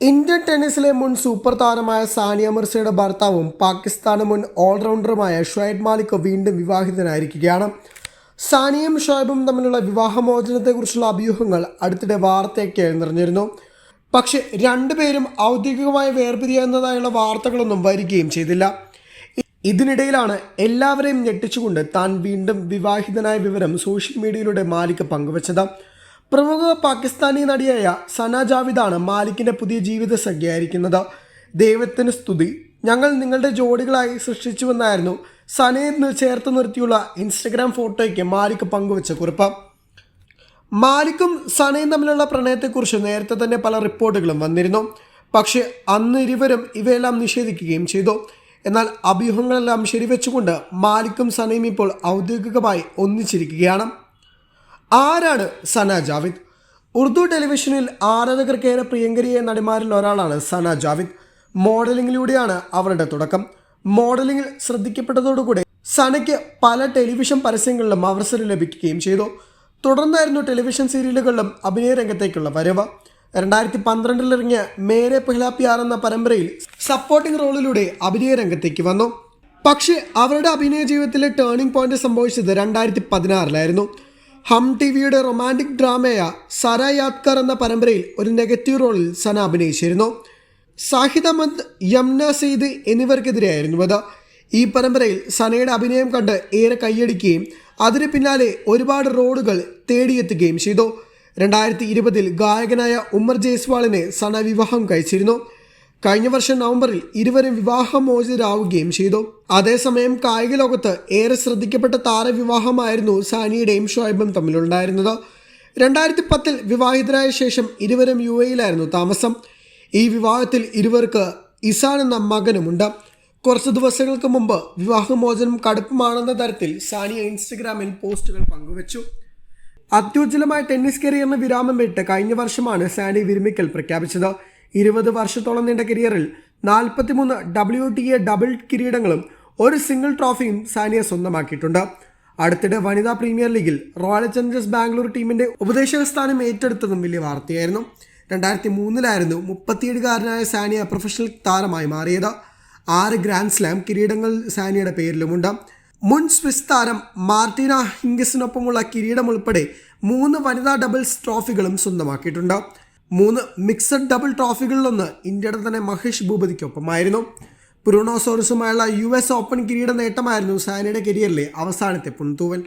Indian ടെന്നീസിലെ മുൻ super താരമായ സാനിയ മിർസയുടെ ഭർത്താവും പാകിസ്ഥാന് മുൻ ഓൾറൗണ്ടറുമായ ഷുഹൈബ് മാലിക് വീണ്ടും വിവാഹിതനായിരിക്കുകയാണ്. സാനിയയും ഷുഹൈബും തമ്മിലുള്ള വിവാഹമോചനത്തെക്കുറിച്ചുള്ള അഭ്യൂഹങ്ങൾ അടുത്തിടെ വാർത്തയൊക്കെ നിറഞ്ഞിരുന്നു. പക്ഷേ രണ്ടുപേരും ഔദ്യോഗികമായി വേർപിരിയുന്നതായുള്ള വാർത്തകളൊന്നും വരികയും ചെയ്തില്ല. ഇതിനിടയിലാണ് എല്ലാവരെയും ഞെട്ടിച്ചുകൊണ്ട് താൻ വീണ്ടും വിവാഹിതനായ വിവരം സോഷ്യൽ മീഡിയയിലൂടെ മാലിക് പങ്കുവച്ചത്. പ്രമുഖ പാകിസ്ഥാനി നടിയായ സന ജാവിദാണ് മാലിക്കിന്റെ പുതിയ ജീവിത സഖ്യയായിരിക്കുന്നത്. ദൈവത്തിന് സ്തുതി. ഞങ്ങൾ നിങ്ങളുടെ ജോഡികളായി സൃഷ്ടിച്ചുവെന്നായിരുന്നു സനയെ ചേർത്ത് നിർത്തിയുള്ള ഇൻസ്റ്റഗ്രാം ഫോട്ടോയ്ക്ക് മാലിക് പങ്കുവച്ച കുറിപ്പ്. മാലിക്കും സനയും തമ്മിലുള്ള പ്രണയത്തെക്കുറിച്ച് നേരത്തെ തന്നെ പല റിപ്പോർട്ടുകളും വന്നിരുന്നു. പക്ഷേ അന്ന് ഇരുവരും ഇവയെല്ലാം നിഷേധിക്കുകയും ചെയ്തു. എന്നാൽ അഭ്യൂഹങ്ങളെല്ലാം ശരിവെച്ചുകൊണ്ട് മാലിക്കും സനയും ഇപ്പോൾ ഔദ്യോഗികമായി ഒന്നിച്ചിരിക്കുകയാണ്. ആരാണ് സന ജാവിദ്? ഉറുദു ടെലിവിഷനിൽ ആരാധകർക്കേറെ പ്രിയങ്കരിയായ നടിമാരിൽ ഒരാളാണ് സന ജാവിദ്. മോഡലിംഗിലൂടെയാണ് അവരുടെ തുടക്കം. മോഡലിംഗിൽ ശ്രദ്ധിക്കപ്പെട്ടതോടുകൂടി സനയ്ക്ക് പല ടെലിവിഷൻ പരസ്യങ്ങളിലും അവസരം ലഭിക്കുകയും ചെയ്തു. തുടർന്നായിരുന്നു ടെലിവിഷൻ സീരിയലുകളിലും അഭിനയ രംഗത്തേക്കുള്ള വരവ്. രണ്ടായിരത്തി പന്ത്രണ്ടിൽ ഇറങ്ങിയ മേരെ പെഹ്ലാ പ്യാർ എന്ന പരമ്പരയിൽ സപ്പോർട്ടിംഗ് റോളിലൂടെ അഭിനയ രംഗത്തേക്ക് വന്നു. പക്ഷേ അവരുടെ അഭിനയ ജീവിതത്തിലെ ടേണിംഗ് പോയിന്റ് സംഭവിച്ചത് രണ്ടായിരത്തി പതിനാറിലായിരുന്നു ഹം ടി വിയുടെ റൊമാന്റിക് ഡ്രാമയായ സര യാദ്കർ എന്ന പരമ്പരയിൽ ഒരു നെഗറ്റീവ് റോളിൽ സന അഭിനയിച്ചിരുന്നു. സാഹിദ് അഹമ്മദ് യംന സെയ്ദ് എന്നിവർക്കെതിരെയായിരുന്നു അത്. ഈ പരമ്പരയിൽ സനയുടെ അഭിനയം കണ്ട് ഏറെ കൈയടിക്കുകയും അതിന് പിന്നാലെ ഒരുപാട് റോഡുകൾ തേടിയെത്തുകയും ചെയ്തു. രണ്ടായിരത്തി ഇരുപതിൽ ഗായകനായ ഉമ്മർ ജയ്സ്വാളിനെ സന വിവാഹം കഴിച്ചിരുന്നു. കഴിഞ്ഞ വർഷം നവംബറിൽ ഇരുവരും വിവാഹമോചിതരാവുകയും ചെയ്തു. അതേസമയം കായിക ലോകത്ത് ഏറെ ശ്രദ്ധിക്കപ്പെട്ട താരവിവാഹമായിരുന്നു സാനിയുടെയും ഷോയബും തമ്മിലുണ്ടായിരുന്നത്. രണ്ടായിരത്തി പത്തിൽ വിവാഹിതരായ ശേഷം ഇരുവരും യു എയിലായിരുന്നു താമസം. ഈ വിവാഹത്തിൽ ഇരുവർക്ക് ഇസാൻ എന്ന മകനുമുണ്ട്. കുറച്ച് ദിവസങ്ങൾക്ക് മുമ്പ് വിവാഹമോചനം കടുപ്പമാണെന്ന തരത്തിൽ സാനിയ ഇൻസ്റ്റഗ്രാമിൽ പോസ്റ്റുകൾ പങ്കുവച്ചു. അത്യുജ്വലമായ ടെന്നീസ് കരിയറിന് വിരാമം വിട്ട് കഴിഞ്ഞ വർഷമാണ് സാനി വിരമിക്കൽ പ്രഖ്യാപിച്ചത്. ഇരുപത് വർഷത്തോളം നീണ്ട കരിയറിൽ നാൽപ്പത്തിമൂന്ന് ഡബ്ല്യു ടി എ ഡബിൾ കിരീടങ്ങളും ഒരു സിംഗിൾ ട്രോഫിയും സാനിയ സ്വന്തമാക്കിയിട്ടുണ്ട്. അടുത്തിടെ വനിതാ പ്രീമിയർ ലീഗിൽ റോയൽ ചലഞ്ചേഴ്സ് ബാംഗ്ലൂർ ടീമിന്റെ ഉപദേശക സ്ഥാനം ഏറ്റെടുത്തതും വലിയ വാർത്തയായിരുന്നു. രണ്ടായിരത്തി മൂന്നിലായിരുന്നു മുപ്പത്തിയേഴുകാരനായ സാനിയ പ്രൊഫഷണൽ താരമായി മാറിയത്. ആറ് ഗ്രാൻഡ് സ്ലാം കിരീടങ്ങൾ സാനിയുടെ പേരിലുമുണ്ട്. മുൻ സ്വിസ് താരം മാർട്ടിന ഹിംഗസിനൊപ്പമുള്ള കിരീടം ഉൾപ്പെടെ മൂന്ന് വനിതാ ഡബിൾസ് ട്രോഫികളും സ്വന്തമാക്കിയിട്ടുണ്ട്. മൂന്ന് മിക്സഡ് ഡബിൾ ട്രോഫികളിലൊന്ന് ഇന്ത്യയുടെ തന്നെ മഹേഷ് ഭൂപതിക്കൊപ്പമായിരുന്നു. ബ്രൂണോസോറസുമായുള്ള യു എസ് ഓപ്പൺ കിരീട നേട്ടമായിരുന്നു സാനിയുടെ കരിയറിലെ അവസാനത്തെ പുൻതൂവൽ.